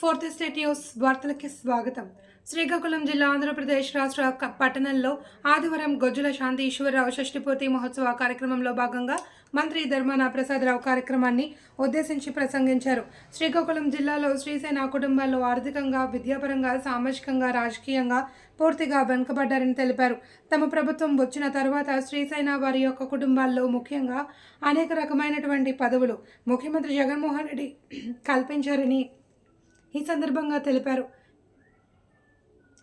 Fourth state news వార్తలకి స్వాగతం. శ్రీకాకుళం జిల్లా ఆంధ్రప్రదేశ్ రాష్ట్ర పట్టణంలో ఆదివారం గొజ్జుల శాంతి ఈశ్వరరావు షష్ఠిపూర్తి మహోత్సవ కార్యక్రమంలో భాగంగా మంత్రి ధర్మాన ప్రసాదరావు కార్యక్రమాన్ని ఉద్దేశించి ప్రసంగించారు. శ్రీకాకుళం జిల్లాలో శ్రీసేన కుటుంబాల్లో ఆర్థికంగా విద్యాపరంగా సామాజికంగా రాజకీయంగా పూర్తిగా వెనుకబడ్డారని తెలిపారు. తమ ప్రభుత్వం వచ్చిన తర్వాత శ్రీసేన వారి యొక్క కుటుంబాల్లో ముఖ్యంగా అనేక రకమైనటువంటి పదవులు ముఖ్యమంత్రి జగన్మోహన్ రెడ్డి కల్పించారని ఈ సందర్భంగా తెలిపారు.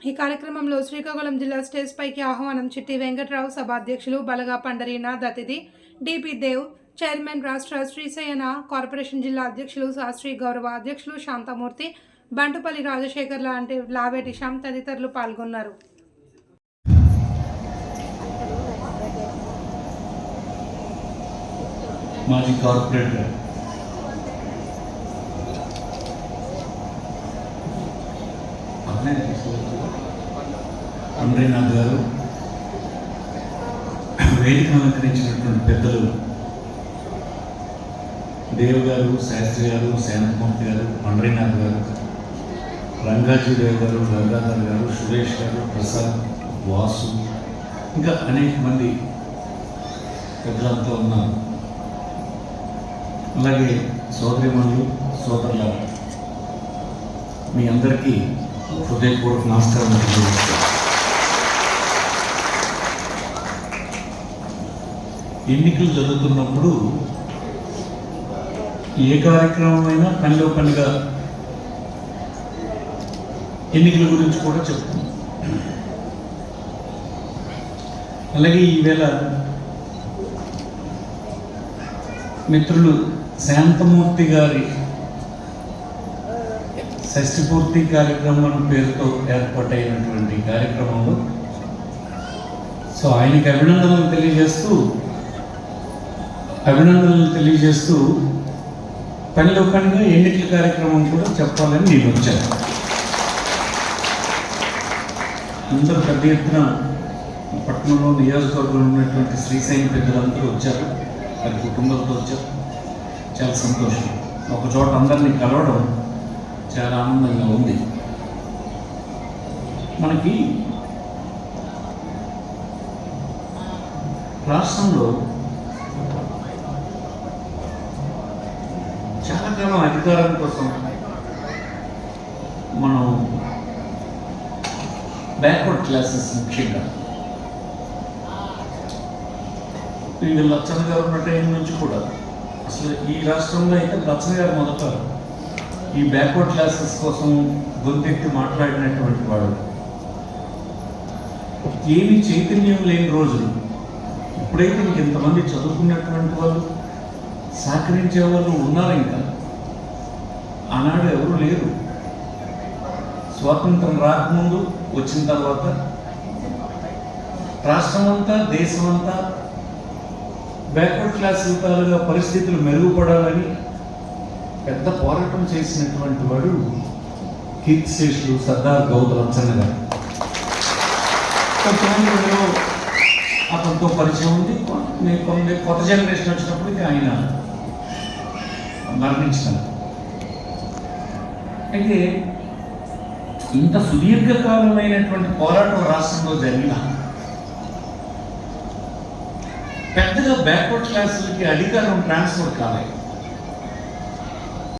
ఈ కార్యక్రమంలో శ్రీకాకుళం జిల్లా స్టేజ్ పైకి ఆహ్వానం చిట్టి వెంకట్రావు సభ అధ్యక్షులు బలగా పండరీనాథ్ అతిథి డిపి దేవ్ చైర్మన్ రాష్ట్ర శ్రీశయన కార్పొరేషన్ జిల్లా అధ్యక్షులు శాస్త్రి గౌరవ అధ్యక్షులు శాంతమూర్తి బంటుపల్లి రాజశేఖర్ లాంటి లావేటి శ్యామ్ తదితరులు పాల్గొన్నారు. మాజీ కార్పొరేటర్ అమరీనాథ్ గారు వేదిక అలంకరించినటువంటి పెద్దలు దేవ్ గారు శాస్త్రి గారు శాంతమూర్తి గారు అమరీనాథ్ గారు రంగాజీదేవ్ గారు గంగాధర్ గారు సురేష్ గారు ప్రసాద్ వాసు ఇంకా అనేక మంది పెద్దలంతా ఉన్నారు. అలాగే సోదరిమణులు సోదరుల మీ అందరికీ హృదయపూర్వక నమస్కారం తెలియజేస్తాను. ఎన్నికలు జరుగుతున్నప్పుడు ఏ కార్యక్రమం అయినా పనిలో పనిగా ఎన్నికల గురించి కూడా చెప్తాం అలాగే ఈవేళ మిత్రులు శాంతమూర్తి గారి షష్టిపూర్తి కార్యక్రమం పేరుతో ఏర్పాటైనటువంటి కార్యక్రమంలో సో ఆయనకి అభినందనలు తెలియజేస్తూ అభినందనలు తెలియజేస్తూ పనిలో పనిగా ఎన్నికల కార్యక్రమం కూడా చెప్పాలని నేను వచ్చాను. అందరూ పెద్ద ఎత్తున పట్టణంలో నియోజకవర్గంలో ఉన్నటువంటి శ్రీశైలం పెద్దలందరూ వచ్చారు. వారి కుటుంబంతో వచ్చారు. చాలా సంతోషం. ఒక చోట అందరినీ కలవడం చాలా ఆనందంగా ఉంది. మనకి రాష్ట్రంలో చాలా కాలం అధికారం కోసం మనం బ్యాక్వర్డ్ క్లాసెస్ ముఖ్యంగా వీళ్ళు లచ్చన గారు ఉన్న టైం నుంచి కూడా అసలు ఈ రాష్ట్రంలో అయితే లచ్చన గారు మొదట ఈ బ్యాక్వర్డ్ క్లాసెస్ కోసం గొంతెత్తి మాట్లాడినటువంటి వాడు. ఏమి చైతన్యం లేని రోజులు. ఇప్పుడైతే ఇంక ఇంతమంది చదువుకున్నటువంటి వాళ్ళు సహకరించే వాళ్ళు ఉన్నారు ఇంకా. ఆనాడు ఎవరు లేరు. స్వాతంత్రం రాకముందు వచ్చిన తర్వాత రాష్ట్రం అంతా దేశం అంతా బ్యాక్వర్డ్ క్లాస్ తాలూగా పరిస్థితులు మెరుగుపడాలని పెద్ద పోరాటం చేసినటువంటి వాడు కీర్తిశేషులు సర్దార్ గౌతమ్ లచ్చన్న గారు. కొంతమంది అతనితో పరిచయం ఉంది నేను కొన్ని కొత్త జనరేషన్ వచ్చినప్పటికీ ఆయన మరణించినారు. అయితే ఇంత సుదీర్ఘకాలమైనటువంటి పోరాటం రాష్ట్రంలో జరిగిన పెద్దగా బ్యాక్వర్డ్ క్లాసులకి అధికారం ట్రాన్స్ఫర్ కాలేదు.